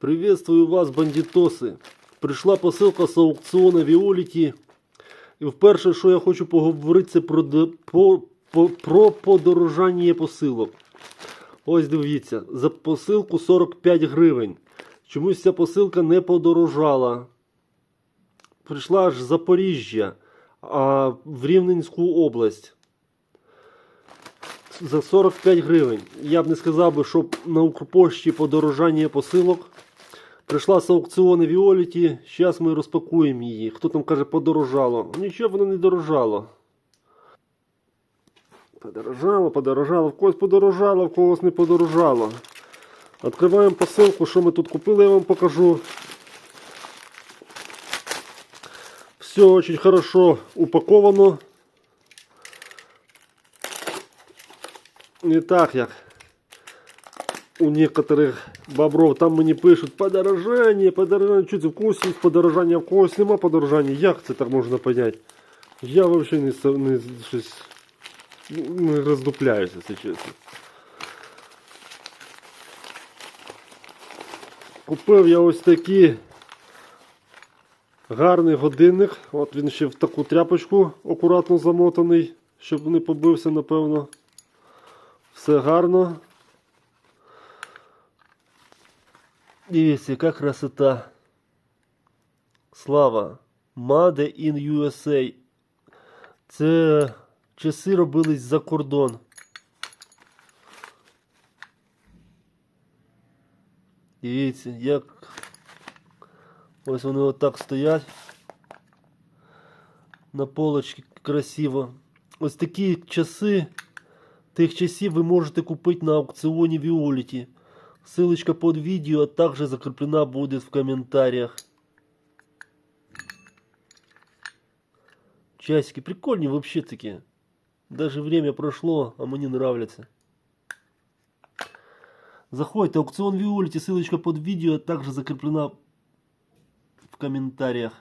Приветствую вас, бандитоси. Прийшла посилка з аукціону Віоліті. І вперше, що я хочу поговорити, це про, по, по, про подорожання посилок. Ось дивіться, за посилку 45 гривень. Чомусь ця посилка не подорожала. Прийшла аж з Запоріжжя, а в Рівненську область. За 45 гривень. Я б не сказав би, що на Укрпошті подорожання посилок. Прийшла з аукціону Віоліті. Зараз ми розпакуємо її. Хто там каже, подорожало. Нічого воно не дорожало. Подорожало, подорожало, в когось подорожало, в когось не подорожало. Відкриваємо посилку, що ми тут купили, я вам покажу. Все очень хорошо упаковано. Не так, як у некоторых бобров. Там мені пишуть подорожання, подорожання. Чуть в когось є подорожання, в когось нема подорожання. Як це так можна понять? Я взагалі не, не не роздупляюся, це чесно. Купив я ось такий гарний годинник. От він ще в таку тряпочку акуратно замотаний, щоб не побився, напевно. Все гарно. Дивіться, яка красота. Слава. Made in USA. Це часи робились за кордон. Дивіться, як ось вони отак стоять. На полочці красиво. Ось такі часи тих часів ви можете купити на аукціоні Віоліті. Ссылочка под видео, также закреплена будет в комментариях. Часики прикольные вообще таки. Даже время прошло, а мне нравится. Заходите, аукцион Виолити, ссылочка под видео, также закреплена в комментариях.